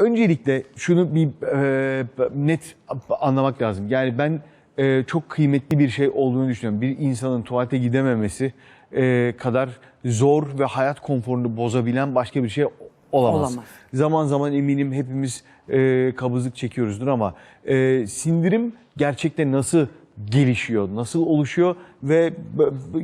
öncelikle şunu bir e, net anlamak lazım. Yani ben e, çok kıymetli bir şey olduğunu düşünüyorum. Bir insanın tuvalete gidememesi e, kadar zor ve hayat konforunu bozabilen başka bir şey olamaz. Olamaz. Zaman zaman eminim hepimiz e, kabızlık çekiyoruzdur ama e, sindirim gerçekten nasıl gelişiyor, nasıl oluşuyor ve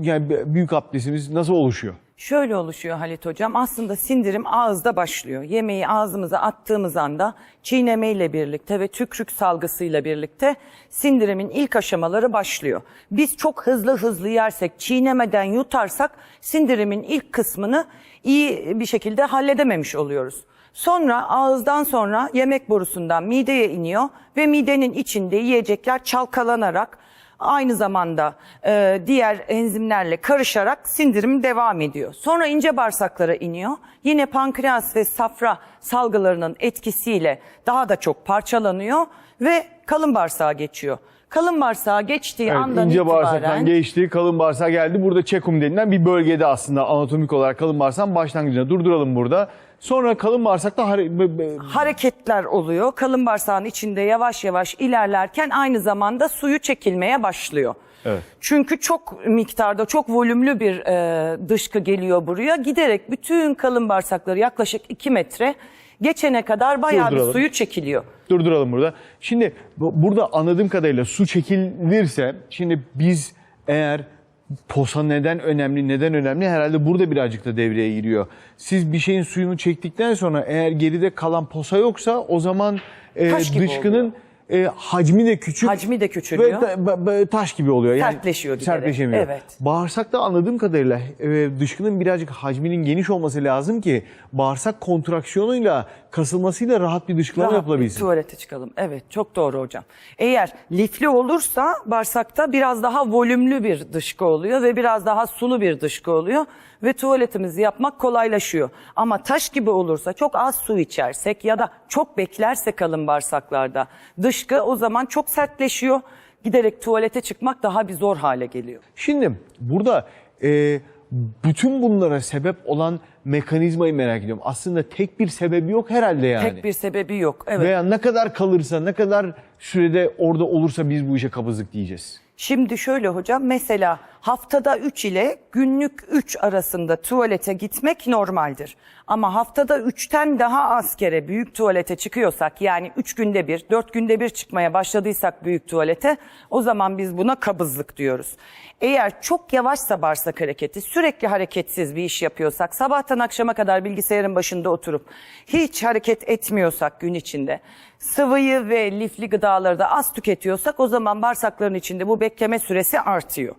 yani büyük abdestimiz nasıl oluşuyor? Şöyle oluşuyor Halit Hocam. Aslında sindirim ağızda başlıyor. Yemeği ağzımıza attığımız anda çiğnemeyle birlikte ve tükrük salgısıyla birlikte sindirimin ilk aşamaları başlıyor. Biz çok hızlı hızlı yersek, çiğnemeden yutarsak sindirimin ilk kısmını iyi bir şekilde halledememiş oluyoruz. Sonra ağızdan sonra yemek borusundan mideye iniyor ve midenin içinde yiyecekler çalkalanarak aynı zamanda e, diğer enzimlerle karışarak sindirim devam ediyor. Sonra ince bağırsaklara iniyor. Yine pankreas ve safra salgılarının etkisiyle daha da çok parçalanıyor ve kalın bağırsağa geçiyor. Kalın bağırsağa geçtiği Evet, andan ince itibaren bağırsaktan geçti, kalın bağırsağa geldi. Burada çekum denilen bir bölgede aslında anatomik olarak kalın bağırsağın başlangıcına durduralım burada. Sonra kalın bağırsakta hare- hareketler oluyor. Kalın bağırsağın içinde yavaş yavaş ilerlerken aynı zamanda suyu çekilmeye başlıyor. Evet. Çünkü çok miktarda, çok volümlü bir e, dışkı geliyor buraya. Giderek bütün kalın bağırsakları yaklaşık 2 metre geçene kadar bayağı bir suyu çekiliyor. durduralım burada. Şimdi bu- burada anladığım kadarıyla su çekilirse şimdi biz eğer posa neden önemli, neden önemli herhalde burada birazcık da devreye giriyor. Siz bir şeyin suyunu çektikten sonra eğer geride kalan posa yoksa o zaman e, Taş gibi dışkının e, hacmi de küçük. Hacmi de küçülüyor. Ve da- ba- ba- taş gibi oluyor. Yani Sertleşiyor giderek. Sertleşemiyor. Evet. Bağırsakta anladığım kadarıyla e, dışkının birazcık hacminin geniş olması lazım ki bağırsak kontraksiyonuyla kasılmasıyla rahat bir dışkılama Rahat bir yapılabilsin. tuvalete çıkalım. Evet çok doğru hocam. Eğer lifli olursa bağırsakta biraz daha volümlü bir dışkı oluyor ve biraz daha sulu bir dışkı oluyor. Ve tuvaletimizi yapmak kolaylaşıyor. Ama taş gibi olursa çok az su içersek ya da çok beklerse kalın bağırsaklarda dışkı o zaman çok sertleşiyor. Giderek tuvalete çıkmak daha bir zor hale geliyor. Şimdi burada e, bütün bunlara sebep olan mekanizmayı merak ediyorum. Aslında tek bir sebebi yok herhalde yani. Tek bir sebebi yok. Evet. Veya ne kadar kalırsa, ne kadar sürede orada olursa biz bu işe kabızlık diyeceğiz. Şimdi şöyle hocam mesela haftada 3 ile günlük 3 arasında tuvalete gitmek normaldir. Ama haftada 3'ten daha az kere büyük tuvalete çıkıyorsak yani 3 günde bir 4 günde bir çıkmaya başladıysak büyük tuvalete o zaman biz buna kabızlık diyoruz. Eğer çok yavaşsa bağırsak hareketi sürekli hareketsiz bir iş yapıyorsak sabahtan akşama kadar bilgisayarın başında oturup hiç hareket etmiyorsak gün içinde sıvıyı ve lifli gıdaları da az tüketiyorsak o zaman bağırsakların içinde bu bekleme süresi artıyor.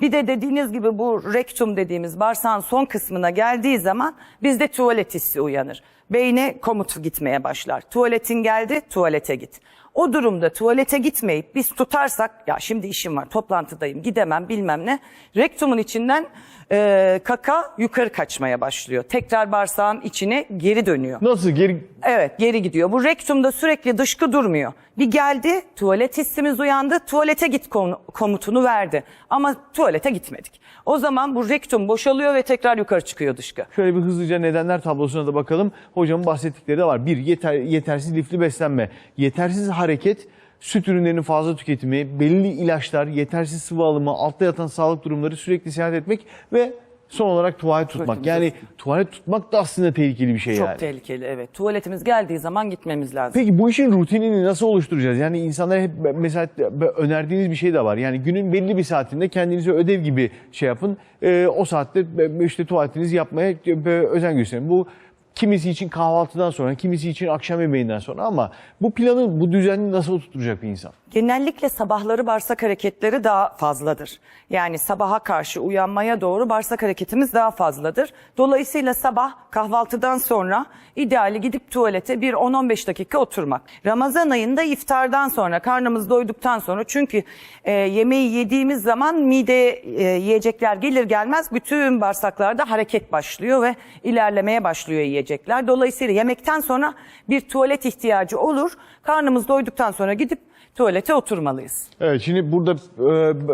Bir de dediğiniz gibi bu rektum dediğimiz bağırsağın son kısmına geldiği zaman bizde tuvalet hissi uyanır. Beyne komut gitmeye başlar. Tuvaletin geldi, tuvalete git. O durumda tuvalete gitmeyip biz tutarsak ya şimdi işim var toplantıdayım gidemem bilmem ne. Rektumun içinden e, kaka yukarı kaçmaya başlıyor. Tekrar bağırsağın içine geri dönüyor. Nasıl geri Evet geri gidiyor. Bu rektumda sürekli dışkı durmuyor. Bir geldi tuvalet hissimiz uyandı tuvalete git kom- komutunu verdi. Ama tuvalete gitmedik. O zaman bu rektum boşalıyor ve tekrar yukarı çıkıyor dışkı. Şöyle bir hızlıca nedenler tablosuna da bakalım. Hocamın bahsettikleri de var. Bir, yeter, yetersiz lifli beslenme. Yetersiz hareket, süt ürünlerinin fazla tüketimi, belli ilaçlar, yetersiz sıvı alımı, altta yatan sağlık durumları sürekli seyahat etmek ve son olarak tuvalet tutmak. Tuvaletimizi Yani tuvalet tutmak da aslında tehlikeli bir şey Çok yani. tehlikeli evet. Tuvaletimiz geldiği zaman gitmemiz lazım. Peki bu işin rutinini nasıl oluşturacağız? Yani insanlara hep mesela önerdiğiniz bir şey de var. Yani günün belli bir saatinde kendinize ödev gibi şey yapın. Ee, o saatte işte tuvaletinizi yapmaya özen gösterin. Bu kimisi için kahvaltıdan sonra, kimisi için akşam yemeğinden sonra ama bu planı, bu düzeni nasıl tutturacak bir insan? Genellikle sabahları bağırsak hareketleri daha fazladır. Yani sabaha karşı uyanmaya doğru bağırsak hareketimiz daha fazladır. Dolayısıyla sabah kahvaltıdan sonra ideali gidip tuvalete bir 10-15 dakika oturmak. Ramazan ayında iftardan sonra karnımız doyduktan sonra çünkü e, yemeği yediğimiz zaman mideye e, yiyecekler gelir gelmez bütün bağırsaklarda hareket başlıyor ve ilerlemeye başlıyor yiyecekler. Dolayısıyla yemekten sonra bir tuvalet ihtiyacı olur. Karnımız doyduktan sonra gidip tuvalete oturmalıyız. Evet şimdi burada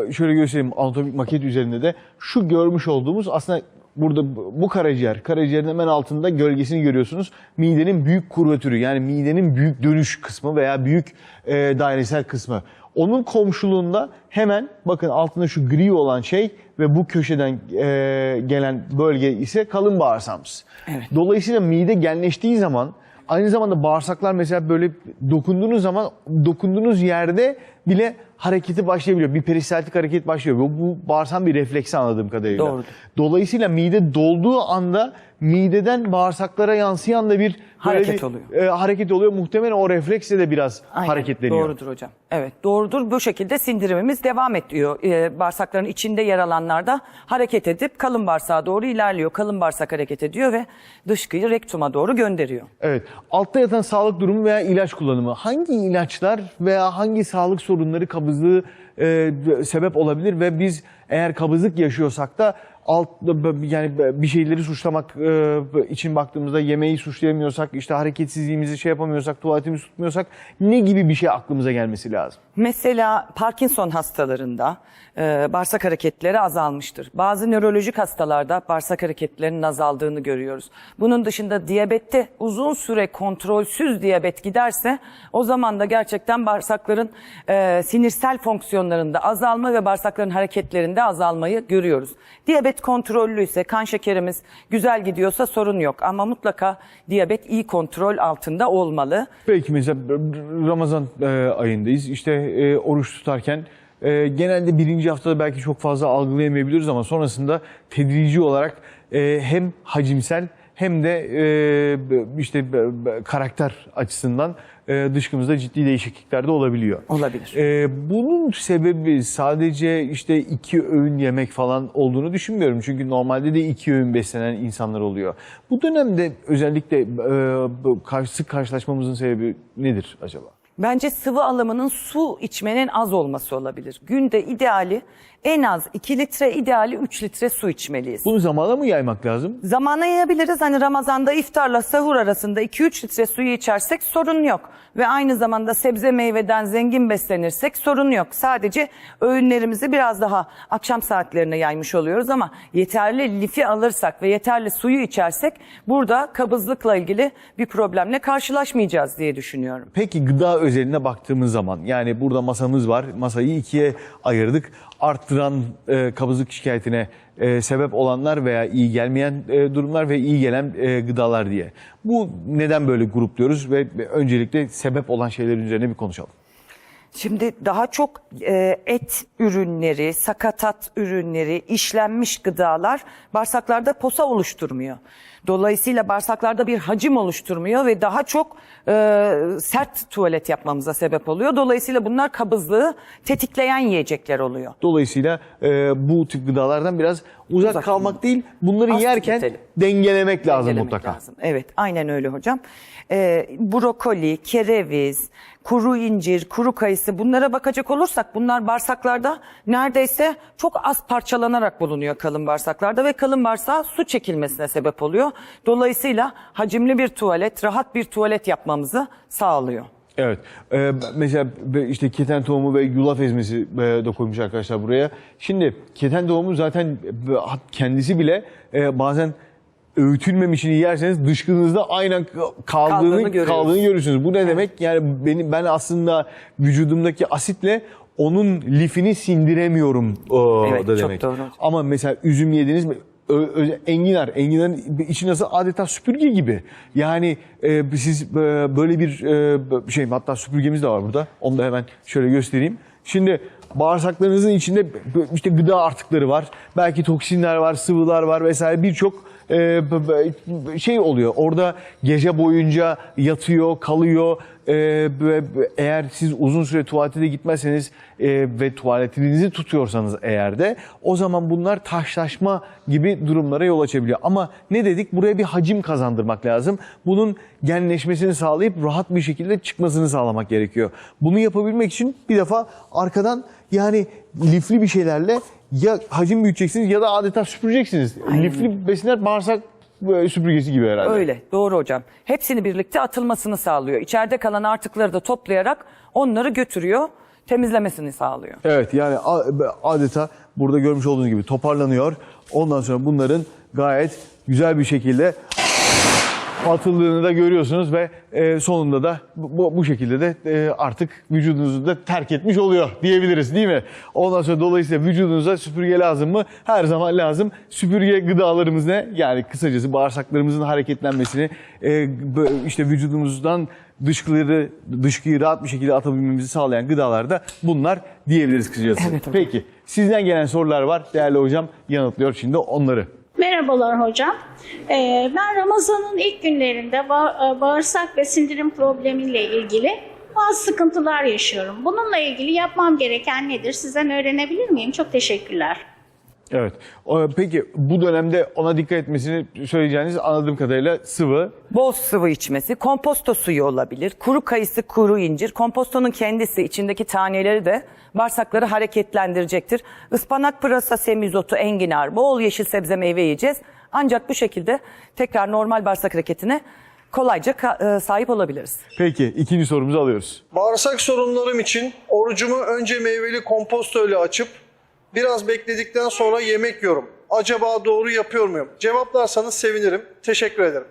e, şöyle göstereyim anatomik maket üzerinde de şu görmüş olduğumuz aslında Burada bu bu karaciğer, karaciğerin hemen altında gölgesini görüyorsunuz. Midenin büyük kurvatürü yani midenin büyük dönüş kısmı veya büyük e, dairesel kısmı. Onun komşuluğunda hemen bakın altında şu gri olan şey ve bu köşeden e, gelen bölge ise kalın bağırsağımız. Dolayısıyla mide genleştiği zaman aynı zamanda bağırsaklar mesela böyle dokunduğunuz zaman dokunduğunuz yerde bile hareketi başlayabiliyor. Bir peristaltik hareket başlıyor. Bu, bu bağırsağın bir refleksi anladığım kadarıyla. Doğrudur. Dolayısıyla mide dolduğu anda mideden bağırsaklara yansıyan da bir Hareket bir, oluyor. e, hareket oluyor. Muhtemelen o refleksle de biraz Aynen, hareketleniyor. Doğrudur hocam. Evet doğrudur. Bu şekilde sindirimimiz devam ediyor. Ee, bağırsakların içinde yer alanlarda hareket edip kalın bağırsağa doğru ilerliyor. Kalın bağırsak hareket ediyor ve dışkıyı rektuma doğru gönderiyor. Evet. Altta yatan sağlık durumu veya ilaç kullanımı. Hangi ilaçlar veya hangi sağlık sorunları kabızlığı e, sebep olabilir ve biz eğer kabızlık yaşıyorsak da alt yani bir şeyleri suçlamak e, için baktığımızda yemeği suçlayamıyorsak, işte hareketsizliğimizi şey yapamıyorsak, tuvaletimizi tutmuyorsak ne gibi bir şey aklımıza gelmesi lazım? Mesela Parkinson hastalarında e, bağırsak hareketleri azalmıştır. Bazı nörolojik hastalarda bağırsak hareketlerinin azaldığını görüyoruz. Bunun dışında diyabette uzun süre kontrolsüz diyabet giderse o zaman da gerçekten bağırsakların e, sinirsel fonksiyonlarında azalma ve bağırsakların hareketlerinde azalmayı görüyoruz. Diyabet kontrollüyse kan şekerimiz güzel gidiyorsa sorun yok ama mutlaka diyabet iyi kontrol altında olmalı. Peki mesela Ramazan e, ayındayız. İşte e, oruç tutarken e, genelde birinci haftada belki çok fazla algılayamayabiliyoruz ama sonrasında tedrici olarak e, hem hacimsel hem de e, işte karakter açısından e, dışkımızda ciddi değişiklikler de olabiliyor. Olabilir. E, bunun sebebi sadece işte iki öğün yemek falan olduğunu düşünmüyorum. Çünkü normalde de iki öğün beslenen insanlar oluyor. Bu dönemde özellikle e, karşı- sık karşılaşmamızın sebebi nedir acaba? Bence sıvı alımının su içmenin az olması olabilir. Günde ideali en az 2 litre, ideali 3 litre su içmeliyiz. Bunu zamana mı yaymak lazım? Zamana yayabiliriz. Hani Ramazan'da iftarla sahur arasında 2-3 litre suyu içersek sorun yok. Ve aynı zamanda sebze meyveden zengin beslenirsek sorun yok. Sadece öğünlerimizi biraz daha akşam saatlerine yaymış oluyoruz ama yeterli lifi alırsak ve yeterli suyu içersek burada kabızlıkla ilgili bir problemle karşılaşmayacağız diye düşünüyorum. Peki gıda özeline baktığımız zaman yani burada masamız var. Masayı ikiye ayırdık. Arttıran e, kabızlık şikayetine e, sebep olanlar veya iyi gelmeyen e, durumlar ve iyi gelen e, gıdalar diye. Bu neden böyle grupluyoruz ve öncelikle sebep olan şeylerin üzerine bir konuşalım. Şimdi daha çok e, et ürünleri, sakatat ürünleri, işlenmiş gıdalar bağırsaklarda posa oluşturmuyor. Dolayısıyla bağırsaklarda bir hacim oluşturmuyor ve daha çok e, sert tuvalet yapmamıza sebep oluyor. Dolayısıyla bunlar kabızlığı tetikleyen yiyecekler oluyor. Dolayısıyla e, bu tip gıdalardan biraz uzak, Uzak kalmak değil, bunları Az yerken tüketelim. dengelemek lazım Dengelemek mutlaka. lazım. Evet aynen öyle hocam. Ee, brokoli, kereviz, kuru incir, kuru kayısı bunlara bakacak olursak bunlar bağırsaklarda neredeyse çok az parçalanarak bulunuyor kalın bağırsaklarda ve kalın bağırsağa su çekilmesine sebep oluyor. Dolayısıyla hacimli bir tuvalet, rahat bir tuvalet yapmamızı sağlıyor. Evet. Ee, mesela işte keten tohumu ve yulaf ezmesi e, de koymuş arkadaşlar buraya. Şimdi keten tohumu zaten e, kendisi bile e, bazen öğütülmemişini yerseniz dışkınızda aynen Kaldığını kaldığını kaldığını görürsünüz. Bu ne demek? Yani beni ben aslında vücudumdaki asitle onun lifini sindiremiyorum o Evet, da çok demek. doğru hocam. Ama mesela üzüm yediniz mi? Enginar, enginarın içi nasıl adeta süpürge gibi. Yani e, siz e, böyle bir e, şey hatta süpürgemiz de var burada. Onu da hemen şöyle göstereyim. Şimdi bağırsaklarınızın içinde işte gıda artıkları var. Belki toksinler var, sıvılar var vesaire birçok e, b- şey oluyor. Orada gece boyunca yatıyor, kalıyor. E, ve b- eğer siz uzun süre tuvalete de gitmezseniz e, ve tuvaletinizi tutuyorsanız eğer de o zaman bunlar taşlaşma gibi durumlara yol açabiliyor. Ama ne dedik? Buraya bir hacim kazandırmak lazım. Bunun genleşmesini sağlayıp rahat bir şekilde çıkmasını sağlamak gerekiyor. Bunu yapabilmek için bir defa arkadan yani lifli bir şeylerle ya hacim büyüteceksiniz ya da adeta süpüreceksiniz. Lifli besinler bağırsak e, süpürgesi gibi herhalde. Öyle doğru hocam. Hepsini birlikte atılmasını sağlıyor. İçeride kalan artıkları da toplayarak onları götürüyor, temizlemesini sağlıyor. Evet yani adeta burada görmüş olduğunuz gibi toparlanıyor. Ondan sonra bunların gayet güzel bir şekilde atıldığını da görüyorsunuz ve e, sonunda da bu, bu şekilde de e, artık vücudunuzu da terk etmiş oluyor diyebiliriz değil mi? Ondan sonra dolayısıyla vücudunuza süpürge lazım mı? Her zaman lazım. Süpürge gıdalarımız ne? Yani kısacası bağırsaklarımızın hareketlenmesini, e, işte vücudumuzdan dışkıları, dışkıyı rahat bir şekilde atabilmemizi sağlayan gıdalar da bunlar diyebiliriz kısacası. Evet hocam. Peki sizden gelen sorular var. Değerli hocam yanıtlıyor şimdi onları. Merhabalar hocam. Ee, ben Ramazan'ın ilk günlerinde e, bağırsak ve sindirim problemiyle ilgili bazı sıkıntılar yaşıyorum. Bununla ilgili yapmam gereken nedir? Sizden öğrenebilir miyim? Çok teşekkürler. Evet. Peki bu dönemde ona dikkat etmesini söyleyeceğiniz anladığım kadarıyla sıvı. Bol sıvı içmesi, komposto suyu olabilir. Kuru kayısı, kuru incir. Kompostonun kendisi içindeki taneleri de bağırsakları hareketlendirecektir. Ispanak, pırasa, semizotu, enginar, bol yeşil sebze meyve yiyeceğiz. Ancak bu şekilde tekrar normal bağırsak hareketine kolayca ka- e, sahip olabiliriz. Peki ikinci sorumuzu alıyoruz. Bağırsak sorunlarım için orucumu önce meyveli komposto ile açıp biraz bekledikten sonra yemek yiyorum. Acaba doğru yapıyor muyum? Cevaplarsanız sevinirim. Teşekkür ederim.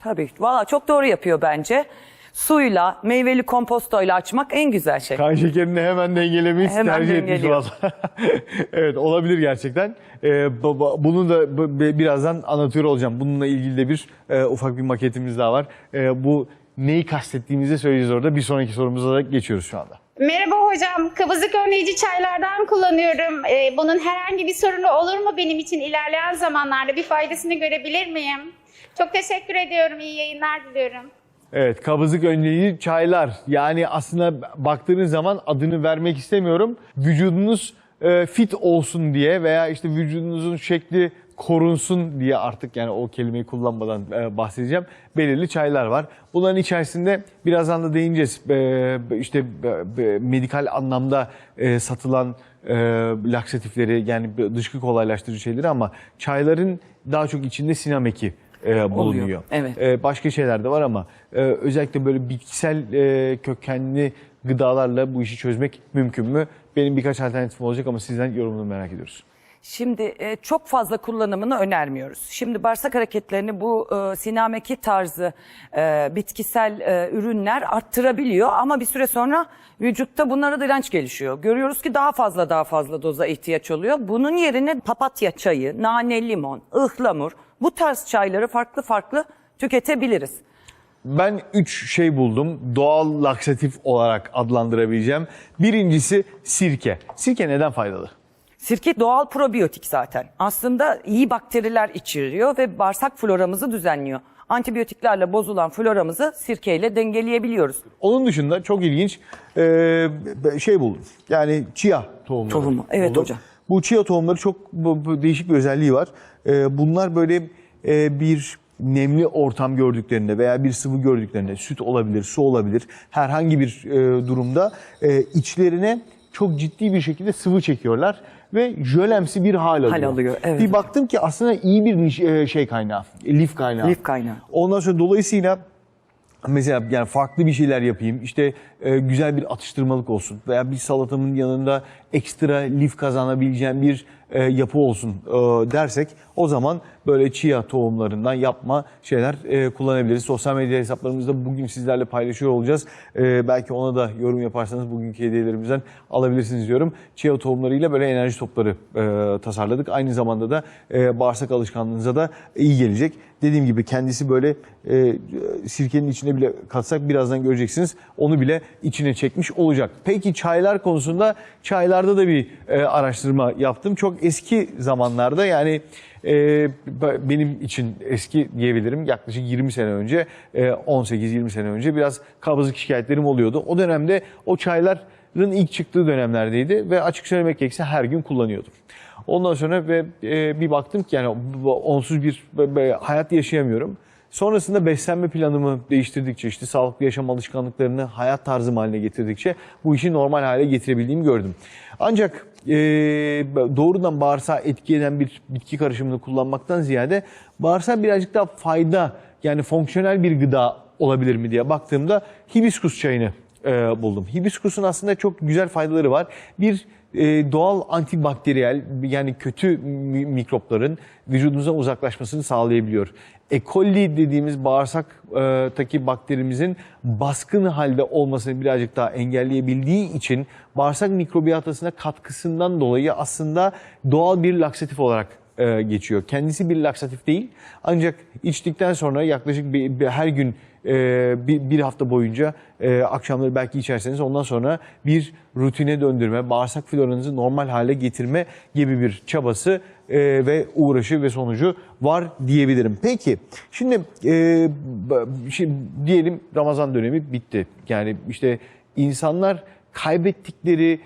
Tabii. Valla çok doğru yapıyor bence. Suyla, meyveli kompostoyla açmak en güzel şey. Kan şekerini hemen dengelemeyi Hemen tercih etmiş dengeliyor. valla. evet olabilir gerçekten. Ee, baba, bunu da b- b- birazdan anlatıyor olacağım. Bununla ilgili de bir e, ufak bir maketimiz daha var. E, bu neyi kastettiğimizi söyleyeceğiz orada. Bir sonraki sorumuza da geçiyoruz şu anda. Merhaba hocam, kabızlık önleyici çaylardan kullanıyorum. Ee, bunun herhangi bir sorunu olur mu benim için ilerleyen zamanlarda? Bir faydasını görebilir miyim? Çok teşekkür ediyorum, iyi yayınlar diliyorum. Evet, kabızlık önleyici çaylar. Yani aslında baktığınız zaman adını vermek istemiyorum. Vücudunuz e, fit olsun diye veya işte vücudunuzun şekli korunsun diye artık yani o kelimeyi kullanmadan e, bahsedeceğim. Belirli çaylar var. Bunların içerisinde birazdan da değineceğiz. E, işte e, medikal anlamda e, satılan e, laksatifleri yani dışkı kolaylaştırıcı şeyleri ama çayların daha çok içinde sinameki e, bulunuyor. evet. E, başka şeyler de var ama e, özellikle böyle bitkisel e, kökenli gıdalarla bu işi çözmek mümkün mü? Benim birkaç alternatifim olacak ama sizden yorumunu merak ediyoruz. Şimdi e, çok fazla kullanımını önermiyoruz. Şimdi bağırsak hareketlerini bu e, sinameki tarzı e, bitkisel e, ürünler arttırabiliyor ama bir süre sonra vücutta bunlara direnç gelişiyor. Görüyoruz ki daha fazla daha fazla doza ihtiyaç oluyor. Bunun yerine papatya çayı, nane limon, ıhlamur bu tarz çayları farklı farklı tüketebiliriz. Ben üç şey buldum doğal laksatif olarak adlandırabileceğim. Birincisi sirke. Sirke neden faydalı? Sirke doğal probiyotik zaten. Aslında iyi bakteriler içeriyor ve bağırsak floramızı düzenliyor. Antibiyotiklerle bozulan floramızı sirkeyle dengeleyebiliyoruz. Onun dışında çok ilginç e, şey buldum. Yani chia tohumları. Tohumu, evet buldum. hocam. Bu chia tohumları çok bu- bu değişik bir özelliği var. E, bunlar böyle e, bir nemli ortam gördüklerinde veya bir sıvı gördüklerinde süt olabilir, su olabilir herhangi bir e, durumda e, içlerine çok ciddi bir şekilde sıvı çekiyorlar ve jölemsi bir hal alıyor. alıyor, evet Bir baktım ki aslında iyi bir e, şey kaynağı, lif kaynağı. Lif kaynağı. Ondan sonra dolayısıyla Mesela yani farklı bir şeyler yapayım. İşte e, güzel bir atıştırmalık olsun veya bir salatamın yanında ekstra lif kazanabileceğim bir e, yapı olsun e, dersek o zaman böyle chia tohumlarından yapma şeyler e, kullanabiliriz. Sosyal medya hesaplarımızda bugün sizlerle paylaşıyor olacağız. E, belki ona da yorum yaparsanız bugünkü hediyelerimizden alabilirsiniz diyorum. Chia tohumlarıyla böyle enerji topları e, tasarladık. Aynı zamanda da e, bağırsak alışkanlığınıza da iyi gelecek. Dediğim gibi kendisi böyle e, sirkenin içine bile katsak birazdan göreceksiniz. Onu bile içine çekmiş olacak. Peki çaylar konusunda çaylarda da bir e, araştırma yaptım. Çok eski zamanlarda yani e, benim için eski diyebilirim. Yaklaşık 20 sene önce, e, 18-20 sene önce biraz kabızlık şikayetlerim oluyordu. O dönemde o çayların ilk çıktığı dönemlerdeydi ve açık söylemek gerekirse her gün kullanıyordum. Ondan sonra ve e, bir baktım ki yani onsuz bir hayat yaşayamıyorum. Sonrasında beslenme planımı değiştirdikçe işte sağlıklı yaşam alışkanlıklarını hayat tarzım haline getirdikçe bu işi normal hale getirebildiğimi gördüm. Ancak e, doğrudan bağırsağı etki eden bir bitki karışımını kullanmaktan ziyade bağırsağa birazcık daha fayda yani fonksiyonel bir gıda olabilir mi diye baktığımda hibiskus çayını e, buldum. Hibiskusun aslında çok güzel faydaları var. Bir e, doğal antibakteriyel yani kötü mi- mikropların vücudumuza uzaklaşmasını sağlayabiliyor. E. coli dediğimiz bağırsaktaki bakterimizin baskın halde olmasını birazcık daha engelleyebildiği için bağırsak mikrobiyatasına katkısından dolayı aslında doğal bir laksatif olarak e, geçiyor. Kendisi bir laksatif değil ancak içtikten sonra yaklaşık bir, bir- her gün e, bir, bir hafta boyunca e, akşamları belki içerseniz ondan sonra bir rutine döndürme, bağırsak floranızı normal hale getirme gibi bir çabası e, ve uğraşı ve sonucu var diyebilirim. Peki şimdi, e, şimdi diyelim Ramazan dönemi bitti. Yani işte insanlar kaybettikleri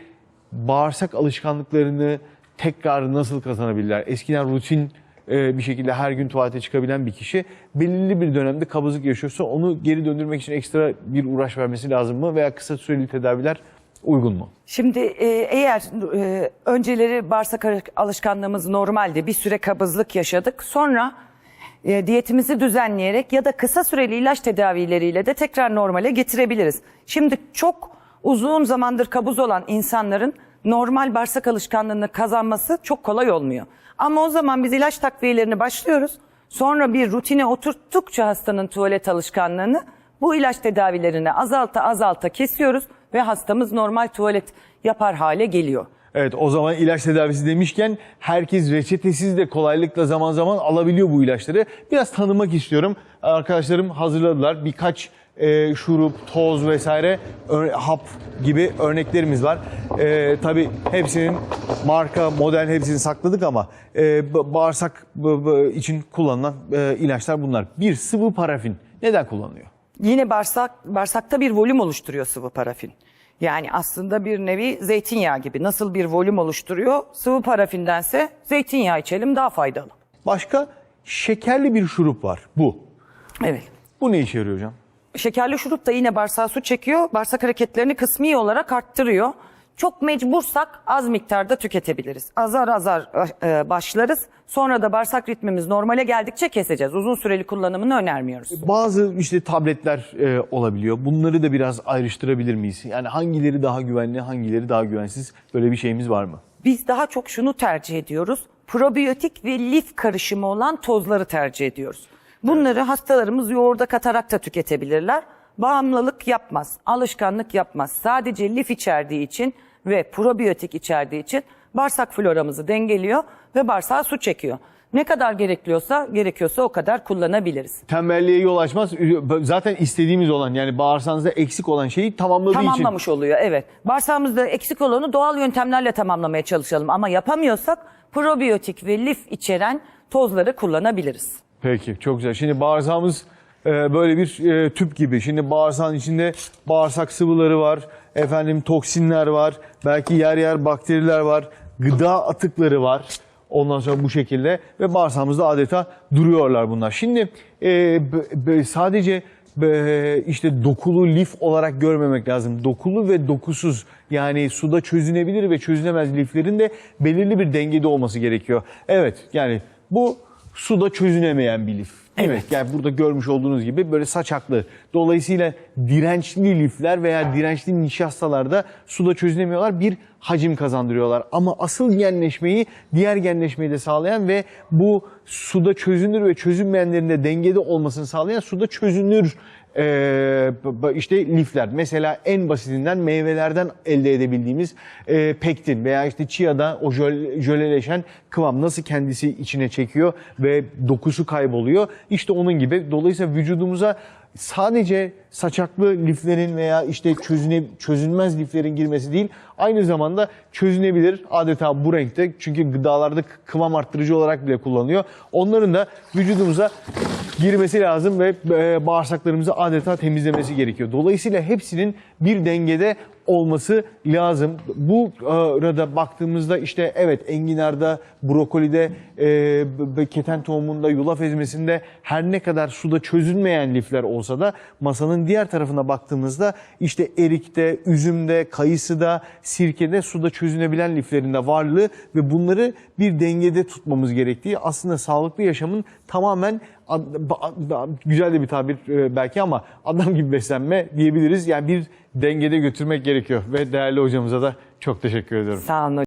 bağırsak alışkanlıklarını tekrar nasıl kazanabilirler? Eskiden rutin e, bir şekilde her gün tuvalete çıkabilen bir kişi belirli bir dönemde kabızlık yaşıyorsa onu geri döndürmek için ekstra bir uğraş vermesi lazım mı? Veya kısa süreli tedaviler uygun mu? Şimdi e, eğer e, önceleri bağırsak alışkanlığımız normaldi. Bir süre kabızlık yaşadık. Sonra e, diyetimizi düzenleyerek ya da kısa süreli ilaç tedavileriyle de tekrar normale getirebiliriz. Şimdi çok uzun zamandır kabuz olan insanların normal bağırsak alışkanlığını kazanması çok kolay olmuyor. Ama o zaman biz ilaç takviyelerini başlıyoruz. Sonra bir rutine oturttukça hastanın tuvalet alışkanlığını bu ilaç tedavilerini azalta azalta kesiyoruz ve hastamız normal tuvalet yapar hale geliyor. Evet o zaman ilaç tedavisi demişken herkes reçetesiz de kolaylıkla zaman zaman alabiliyor bu ilaçları. Biraz tanımak istiyorum. Arkadaşlarım hazırladılar. Birkaç e, şurup, toz vesaire hap gibi örneklerimiz var. E, tabii hepsinin marka, model hepsini sakladık ama e, ba- bağırsak için kullanılan e, ilaçlar bunlar. Bir sıvı parafin neden kullanılıyor? Yine bağırsak, bağırsakta bir volüm oluşturuyor sıvı parafin. Yani aslında bir nevi zeytinyağı gibi. Nasıl bir volüm oluşturuyor? Sıvı parafindense zeytinyağı içelim daha faydalı. Başka şekerli bir şurup var. Bu. Evet. Bu ne işe yarıyor hocam? Şekerli şurup da yine bağırsağa su çekiyor. Bağırsak hareketlerini kısmi olarak arttırıyor. Çok mecbursak az miktarda tüketebiliriz. Azar azar e, başlarız. Sonra da bağırsak ritmimiz normale geldikçe keseceğiz. Uzun süreli kullanımını önermiyoruz. Bazı işte tabletler e, olabiliyor. Bunları da biraz ayrıştırabilir miyiz? Yani hangileri daha güvenli, hangileri daha güvensiz? Böyle bir şeyimiz var mı? Biz daha çok şunu tercih ediyoruz. Probiyotik ve lif karışımı olan tozları tercih ediyoruz. Bunları hastalarımız yoğurda katarak da tüketebilirler. Bağımlılık yapmaz, alışkanlık yapmaz. Sadece lif içerdiği için ve probiyotik içerdiği için bağırsak floramızı dengeliyor ve bağırsağa su çekiyor. Ne kadar gerekiyorsa gerekiyorsa o kadar kullanabiliriz. Tembelliğe yol açmaz. Zaten istediğimiz olan yani bağırsağınızda eksik olan şeyi tamamladığı için. Tamamlamış oluyor evet. Bağırsağımızda eksik olanı doğal yöntemlerle tamamlamaya çalışalım ama yapamıyorsak probiyotik ve lif içeren tozları kullanabiliriz. Peki çok güzel. Şimdi bağırsağımız e, böyle bir e, tüp gibi. Şimdi bağırsağın içinde bağırsak sıvıları var. Efendim toksinler var. Belki yer yer bakteriler var. Gıda atıkları var. Ondan sonra bu şekilde ve bağırsağımızda adeta duruyorlar bunlar. Şimdi e, b- sadece b- işte dokulu lif olarak görmemek lazım. Dokulu ve dokusuz yani suda çözünebilir ve çözünemez liflerin de belirli bir dengede olması gerekiyor. Evet yani bu suda çözünemeyen bir lif. mi? Evet. Yani burada görmüş olduğunuz gibi böyle saçaklı. Dolayısıyla dirençli lifler veya dirençli nişastalarda suda çözünemiyorlar. Bir hacim kazandırıyorlar. Ama asıl genleşmeyi diğer genleşmeyi de sağlayan ve bu suda çözünür ve çözünmeyenlerin de dengede olmasını sağlayan suda çözünür e, işte lifler. Mesela en basitinden meyvelerden elde edebildiğimiz e, pektin veya işte chia'da o jöl, jöleleşen kıvam nasıl kendisi içine çekiyor ve dokusu kayboluyor. İşte onun gibi. Dolayısıyla vücudumuza sadece saçaklı liflerin veya işte çözüne, çözünmez liflerin girmesi değil, aynı zamanda çözünebilir adeta bu renkte. Çünkü gıdalarda kıvam arttırıcı olarak bile kullanılıyor. Onların da vücudumuza girmesi lazım ve e, bağırsaklarımızı adeta temizlemesi gerekiyor. Dolayısıyla hepsinin bir dengede olması lazım. Bu arada baktığımızda işte evet enginarda, brokolide, e, keten tohumunda, yulaf ezmesinde her ne kadar suda çözünmeyen lifler olsa da masanın diğer tarafına baktığımızda işte erikte, üzümde, kayısıda, sirkede suda çözünebilen liflerin de varlığı ve bunları bir dengede tutmamız gerektiği aslında sağlıklı yaşamın tamamen güzel de bir tabir e, belki ama adam gibi beslenme diyebiliriz. Yani bir dengede götürmek gerekiyor. Ve değerli hocamıza da çok teşekkür ediyorum. Sağ olun